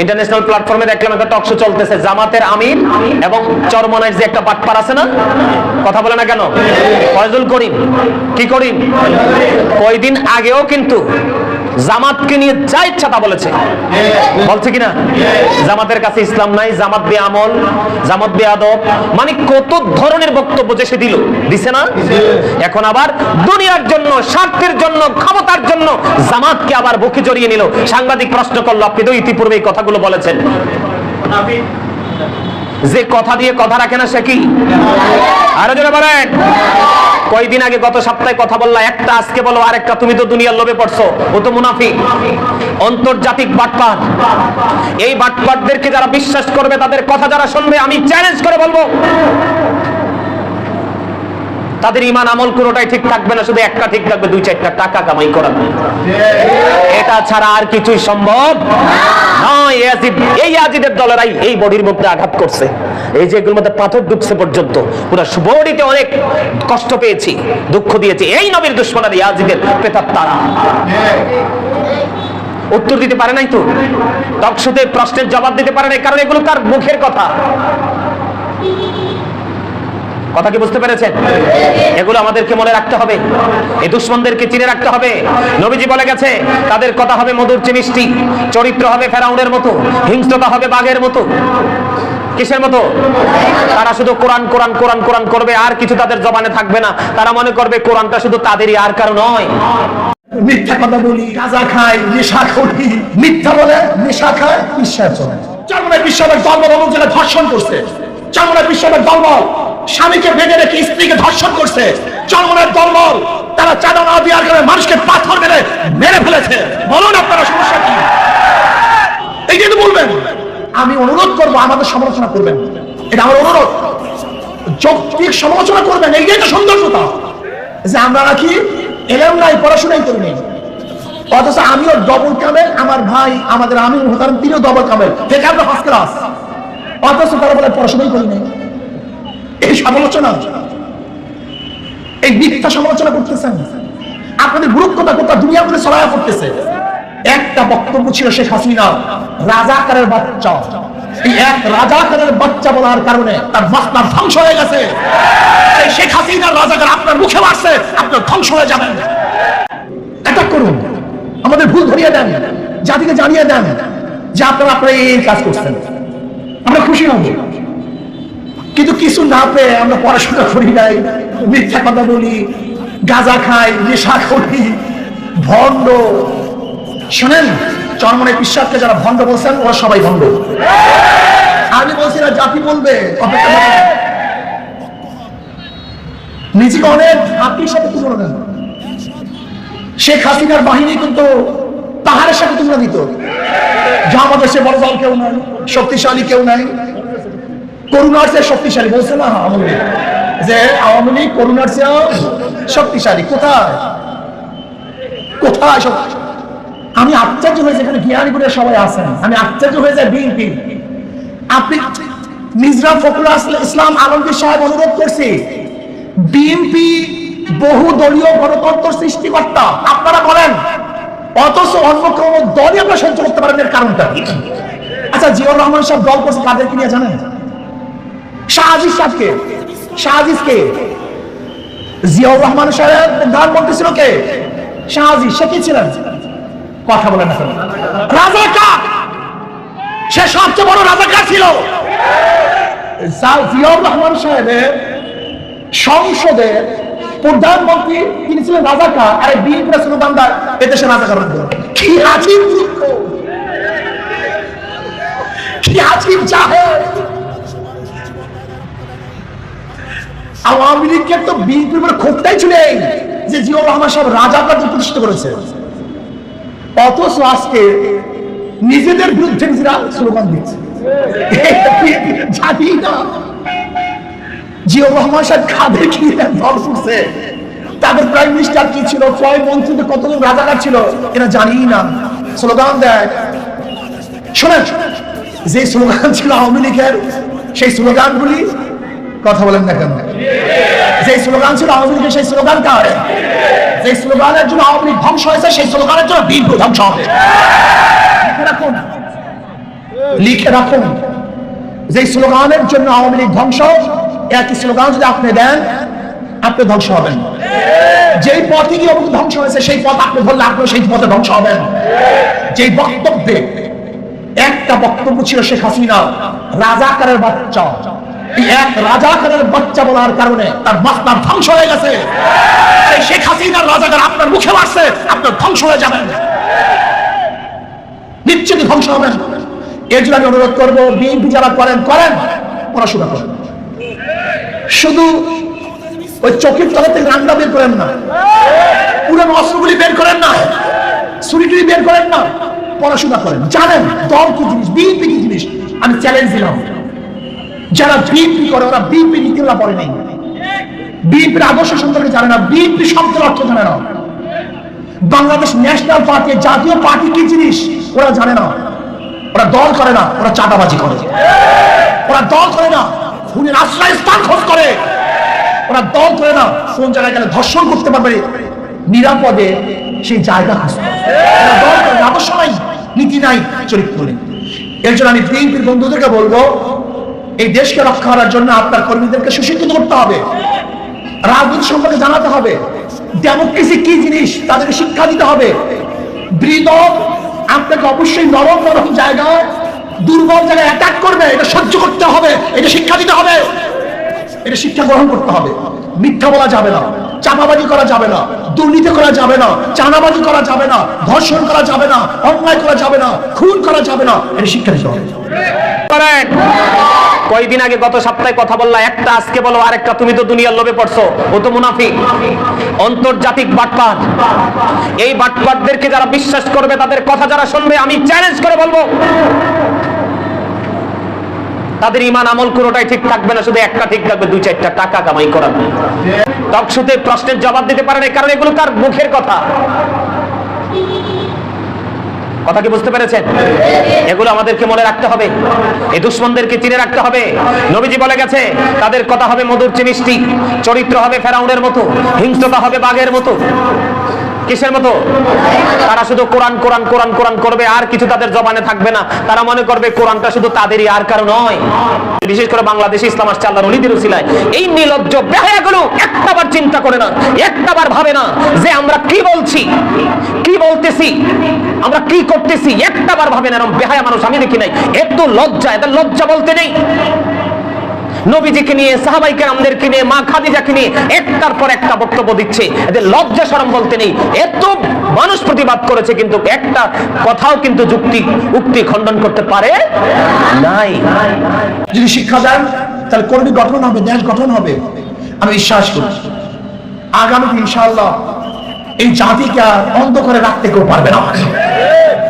International প্ল্যাটফর্মে দেখলাম একটা টক শো চলতেছে, জামাতের আমির এবং চরমনায় যে একটা বাটপার আছে না, কথা বলে না কেন? ফয়জুল করিম। কি করিম? কয়দিন আগেও কিন্তু জামাতকে নিয়ে যা ইচ্ছা তা বলেছে। বলছে কিনা? জামাতের কাছে ইসলাম নাই, জামাত বে আমল, জামাত বে আদব। মানে কত ধরনের বক্তব্য যে সে দিল। দিছে না? এখন আবার দুনিয়ার জন্য, স্বার্থের জন্য, ক্ষমতার জন্য জামাতকে আবার বুকে জড়িয়ে নিল। সাংবাদিক প্রশ্ন করল, আপনি তো ইতিপূর্বে এই কথাগুলো বলেছেন। যে কথা দিয়ে কথা রাখে না সে কি? আরও জোরে বলেন। কয়দিন আগে গত সপ্তাহে কথা বললা, একটা আজকে বলো, আরেকটা তুমি তো দুনিয়ার লোভে পড়ছো, ও তো মুনাফি আন্তর্জাতিক বাটপাট এই বাটপাটদেরকে যারা বিশ্বাস করবে, তাদের কথা যারা শুনবে, আমি চ্যালেঞ্জ করে বলব। তাদের ইমান আমল কোনোটাই ঠিক থাকবে না, শুধু একটা ঠিক থাকবে, দুই চারটা টাকা কামাই করা এটা ছাড়া আর কিছুই সম্ভব পর্যন্ত অনেক কষ্ট পেয়েছি, দুঃখ দিয়েছি। এই তারা। উত্তর দিতে পারে নাই তো? টকশোতে প্রশ্নের জবাব দিতে পারে নাই, কারণ এগুলো তার মুখের কথা। কথা কি বুঝতে পেরেছেন? এগুলো আমাদেরকে মনে রাখতে হবে। এই দুশ্মনদেরকে চিনে রাখতে হবে। নবীজি বলে গেছে তাদের কথা হবে মধুর চেয়ে মিষ্টি চরিত্র হবে ফেরাউনের মতো হিংস্রতা হবে বাঘের মতো। কিসের মতো? তারা শুধু কোরআন কোরআন কোরআন কোরআন করবে আর কিছু তাদের জবানে থাকবে না। তারা মনে করবে কোরআনটা শুধু তাদেরই আর কারও নয়। মিথ্যা কথা বলি গাঁজা খাই নেশা করি। মিথ্যা বলে নেশা খায়? বিশ্বাস চলে চারমনে বিশ্বের দলবল অমুক জায়গায় ধর্ষণ করছে। চারমনে বিশ্বের দলবল স্বামীকে বেঁধে রেখে স্ত্রীকে ধর্ষণ করছে। চরমনের দলবল, তারা চাঁদা না দেওয়ার কারণে মানুষকে পাথর মেরে মেরে ফেলেছে। বলুন আপনারা সমস্যা কি? এই কিন্তু বলবেন, আমি অনুরোধ করব আমাদের সমালোচনা করবেন। এটা আমার অনুরোধ। যৌক্তিক সমালোচনা করবেন এইটাই তো সৌন্দর্যতা। যে আমরা নাকি এলাম নাই পড়াশোনাই করি নাই অথচ আমিও ডবল কামেল আমার ভাই, আমাদের আমি তিনিও ডবল কামেল থেকে আমরা ফার্স্ট ক্লাস অথচ তারা বলে পড়াশোনাই করি নাই এই সমালোচনা, এই মিথ্যা সমালোচনা করতেছেন। আপনাদের গুরুত্বটা কোথা দুনিয়া করে সরায়া করতেছে একটা বক্তব্য ছিল শেখ হাসিনা, রাজাকারের বাচ্চা। এই এক রাজাকারের বাচ্চা বলার কারণে তার ধ্বংস হয়ে গেছে। শেখ হাসিনার রাজাকার আপনার মুখে মারছে, আপনার ধ্বংস হয়ে যাবেন করুন। আমাদের ভুল ধরিয়ে দেন, জাতিকে জানিয়ে দেন যে আপনারা আপনারা এই কাজ করছেন। আমরা খুশি হব। কিন্তু কিছু না পেয়ে আমরা পড়াশোনা করি নাই, মিথ্যা কথা বলি, গাঁজা খাই, নেশা করি, ভণ্ড। শোনেন চরমনে বিশ্বাসকে যারা ভণ্ড বলছেন, ওরা সবাই ভণ্ড। আমি বলছি না, জাতি বলবে নিজেকে অনেক আপনির সাথে তুলনা দেন। শেখ হাসিনার বাহিনী কিন্তু পাহাড়ের সাথে তুলনা দিত। যা আমাদের সে বড় দল কেউ নাই, শক্তিশালী কেউ নাই। করুণার চেয়ে শক্তিশালী, বলছে না, আওয়ামী লীগ। যে আওয়ামী লীগ করুণার চেয়েও শক্তিশালী, কোথায়? কোথায় আমি আশ্চর্য হয়ে যেখানে জ্ঞানীগুলোর সবাই আছেন? আমি আশ্চর্য হয়ে যায় বিএনপি। আপনি মিজরা ফখরুল ইসলাম আলমগীর সাহেব অনুরোধ করছি, বিএনপি বহু দলীয় গণতন্ত্র সৃষ্টিকর্তা, আপনারা বলেন, অথচ অন্য কোনো দলই আপনারা সহ্য করতে পারেন এর কারণটা? আচ্ছা জিয়র রহমান সাহেব দল করছে কাদেরকে নিয়ে জানেন? শাহাজিজকে জিয়াউর রহমান সাহেব ছিল কে? সে কি ছিলেন? কথা বলেন সে সবচেয়ে বড় ছিল। জিয়াউর রহমান সাহেবের সংসদের প্রধানমন্ত্রী তিনি ছিলেন রাজাকার, আর বিএনপি স্লোগানদার এদেশে রাজাকার কি কি আওয়ামী লীগকে তো বিএনপির উপরে ছিল এই যে জিয়াউর রহমান সাহেব রাজাকার প্রতিষ্ঠিত করেছে। অথচ আজকে নিজেদের বিরুদ্ধে নিজেরা স্লোগান দিচ্ছে। জানি না। জিয়াউর রহমান সাহেব কি দল তাদের প্রাইম মিনিস্টার কি ছিল? ছয় মন্ত্রীদের কতজন রাজাকার ছিল? এরা জানি না। স্লোগান দেয়। শোনেন, যে স্লোগান ছিল আওয়ামী লীগের, সেই স্লোগানগুলি কথা বলেন না কেন? যে স্লোগান ছিল আওয়ামী লীগের সেই স্লোগান কার? যে স্লোগানের জন্য আওয়ামী লীগ ধ্বংস হয়েছে, সেই স্লোগানের জন্য ধ্বংস হবে। লিখে রাখুন। যে স্লোগানের জন্য আওয়ামী লীগ ধ্বংস, একই স্লোগান যদি আপনি দেন, আপনি ধ্বংস হবেন। যেই পথে গিয়ে অমুক ধ্বংস হয়েছে, সেই পথ আপনি ধরলে আপনি সেই পথে ধ্বংস হবেন। যেই বক্তব্যে একটা বক্তব্য ছিল শেখ হাসিনা রাজাকারের বাচ্চা। বাচ্চা বলার কারণে তার মাস্টার ধ্বংস হয়ে গেছে। শেখ হাসিনার আপনার মুখে মারছে, আপনার ধ্বংস হয়ে যাবেন। নিশ্চিত ধ্বংস হবেন। এর জন্য আমি অনুরোধ করব, বিএনপি যারা করেন করেন। পড়াশোনা করেন। শুধু ওই চোখের থেকে রান্না বের করেন না। পুরানো অস্ত্রগুলি বের করেন না। ছুরিটুরি বের করেন না। পড়াশোনা করেন। জানেন, দল কি জিনিস, বিএনপি কি জিনিস? আমি চ্যালেঞ্জ দিলাম। যারা বিএনপি করে, ওরা বিএনপি নীতিমালা পড়ে নেই। বিএনপির আদর্শ সম্পর্কে জানে না। বিএনপি শব্দের অর্থ জানে না। বাংলাদেশ ন্যাশনাল পার্টি, জাতীয় পার্টি কি জিনিস? ওরা জানে না। ওরা দল করে না, ওরা চাঁদাবাজি করে। ওরা দল করে না, খুনের আশ্রয় স্থান খোঁজ করে। ওরা দল করে না, কোন জায়গায় গেলে ধর্ষণ করতে পারবে। নিরাপদে সেই জায়গা খোঁজ করে। আদর্শ নাই, নীতি নাই, চরিত্র এর জন্য আমি বিএনপির বন্ধুদেরকে বলব এই দেশকে রক্ষা করার জন্য আপনার কর্মীদেরকে সুশিক্ষিত করতে হবে। রাজনীতি সম্পর্কে জানাতে হবে। ডেমোক্রেসি কি জিনিস? তাদেরকে শিক্ষা দিতে হবে। বৃদ আপনাকে অবশ্যই নরম নরম জায়গায়, দুর্বল জায়গায় অ্যাটাক করবে। এটা সহ্য করতে হবে। এটা শিক্ষা দিতে হবে। এটা শিক্ষা গ্রহণ করতে হবে। মিথ্যা বলা যাবে না। চাপাবাজি করা যাবে না। দুর্নীতি করা যাবে না। চানাবাজি করা যাবে না। ধর্ষণ করা যাবে না। অন্যায় করা যাবে না। খুন করা যাবে না। এটা শিক্ষা দিতে হবে। কয়দিন আগে গত সপ্তাহে কথা বললা, একটা আজকে বলো, আরেকটা তুমি তো দুনিয়ার লোভে পড়ছো। ও তো মুনাফিক। আন্তর্জাতিক বাটপার। এই বাটপারদেরকে যারা বিশ্বাস করবে, তাদের কথা যারা শুনবে, আমি চ্যালেঞ্জ করে বলব। তাদের ইমান আমল কোনোটাই ঠিক থাকবে না, শুধু একটা ঠিক থাকবে, দুই চারটা টাকা কামাই করা টকশুতে প্রশ্নের জবাব দিতে পারে না কারণ এগুলো তার মুখের কথা। কথা কি বুঝতে পেরেছেন? এগুলো আমাদেরকে মনে রাখতে হবে। এ দুশ্মনদেরকে চিনে রাখতে হবে। নবীজি বলে গেছে, তাদের কথা হবে মধুর মিষ্টি, চরিত্র হবে ফেরাউনের মতো, হিংস্রতা হবে বাঘের মতো। কিসের মতো? তারা শুধু কোরআন কোরআন কোরআন কোরআন করবে, আর কিছু তাদের জবানে থাকবে না। তারা মনে করবে কোরআনটা শুধু তাদেরই, আর কারও নয়। বিশেষ করে বাংলাদেশে ইসলাম আসছে আল্লাহর অলিদের উসিলায়। এই নির্লজ্জ বেহায়াগুলো একটাবার চিন্তা করে না, একটাবার ভাবে না যে আমরা কি বলছি, কি বলতেছি, আমরা কি করতেছি, একটাবার ভাবে না। এরকম বেহায়া মানুষ আমি দেখি নাই। এত লজ্জা, এদের লজ্জা বলতে নেই। নবীজিকে নিয়ে, সাহাবাই কেরামদেরকে নিয়ে, মা খাদিজাকে নিয়ে একটার পর একটা বক্তব্য দিচ্ছে। এদের লজ্জা শরম বলতে নেই। এত মানুষ প্রতিবাদ করেছে, কিন্তু একটা কথাও কিন্তু যুক্তি, উক্তি খণ্ডন করতে পারে নাই। যদি শিক্ষা দেন, তাহলে কর্মী গঠন হবে দেশ গঠন হবে। আমি বিশ্বাস করি আগামী ইনশাআল্লাহ এই জাতিকে আর অন্ধ করে রাখতে কেউ পারবে না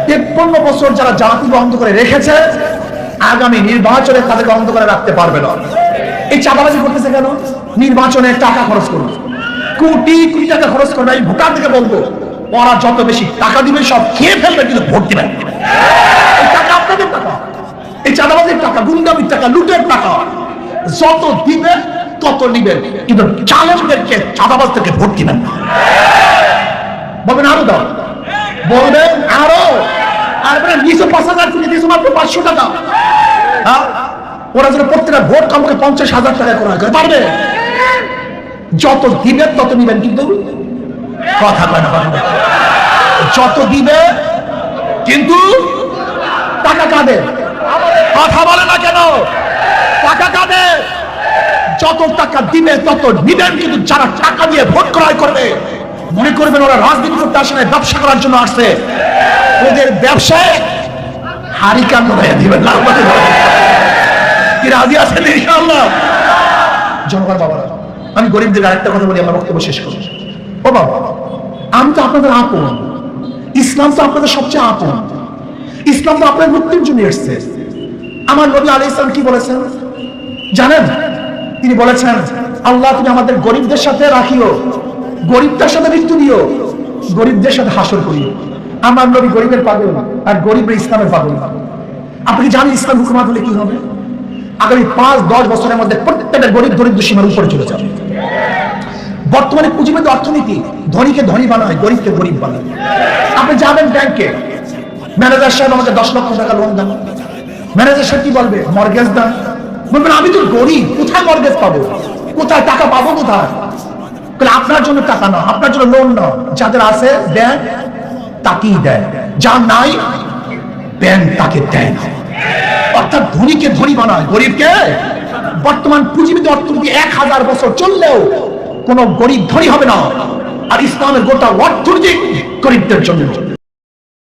তেপ্পন্ন বছর যারা জাতিকে অন্ধ করে রেখেছে, আগামী নির্বাচনে তাদেরকে অন্ধ করে রাখতে পারবে না। এই চাঁদাবাজি করতেছে কেন? নির্বাচনে টাকা খরচ করবে কোটি কোটি টাকা খরচ করবে আমি ভোটার থেকে বলব, ওরা যত বেশি টাকা দিবে, সব খেয়ে ফেলবে, কিন্তু ভোট দিবেন টাকা আপনাদের টাকা। এই চাঁদাবাজির টাকা, গুন্ডামির টাকা, লুটের টাকা। যত দিবেন তত নিবেন কিন্তু চালকদেরকে, চাঁদাবাজদেরকে ভোট দিবেন বলবেন আরও দাও। বলবেন আরও। আর নিচে পাঁচ হাজার থেকে দিয়েছে মাত্র পাঁচশো টাকা। হ্যাঁ? ওরা যেন প্রত্যেকটা ভোট কামকে পঞ্চাশ হাজার টাকা করা করে পারবে? যত দিবেন তত নিবেন কিন্তু কথা কয় যত দিবে, কিন্তু টাকা কাঁদে। কথা বলে না কেন? টাকা কাঁদে। যত টাকা দিবে, তত নিবেন কিন্তু যারা টাকা দিয়ে ভোট ক্রয় করবে, মনে করবেন ওরা রাজনীতি করতে আসে না ব্যবসা করার জন্য আসছে। ওদের ব্যবসায় হারি কান্দ হয়ে দিবেন। না কি রাজি আছেন ইনশাআল্লাহ? জনগণ বাবারা, আমি গরিবদের আরেকটা কথা বলি, আমার বক্তব্য শেষ করি ও বাবা, আমি তো আপনাদের আপন। ইসলাম তো আপনাদের সবচেয়ে আপন। ইসলাম তো আপনার মুক্তির জন্য এসছে। আমার নবী আলী ইসলাম কি বলেছেন? জানেন? তিনি বলেছেন, আল্লাহ তুমি আমাদের গরিবদের সাথে রাখিও গরিবদের সাথে মৃত্যু দিও, গরিবদের সাথে হাসর করিও। আমার নবী গরিবের পাগল, আর গরিবের ইসলামের পাগল। আপনি জানেন ইসলাম হুকুমাত হলে কি হবে? আগামী পাঁচ, দশ বছরের মধ্যে প্রত্যেকটা গরিব দরিদ্র সীমার উপরে চলে যাবে। বর্তমানে পুঁজিবাদী অর্থনীতি ধনীকে ধনী বানায়, গরিবকে গরিব বানায়। আপনি যাবেন ব্যাংকে ম্যানেজার সাহেব আমাকে দশ লক্ষ টাকা লোন দেন। ম্যানেজার সাহেব কি বলবে? মর্গেজ দেন। বলবেন, আমি তো গরিব, কোথায় মর্গেজ পাবো? কোথায় টাকা পাবো কোথায়? আপনার জন্য টাকা না, আপনার জন্য লোন না যাদের আছে, দেন, তাকেই দেয়। যা নাই ব্যাংক তাকে দেয় না। অর্থাৎ ধনীকে ধনী বানায়। গরিবকে? বর্তমান পুঁজিবিদ অর্থনীতি এক হাজার বছর চললেও কোন গরিব ধনী হবে না। আর ইসলামের গোটা অর্থনীতি গরিবদের জন্য।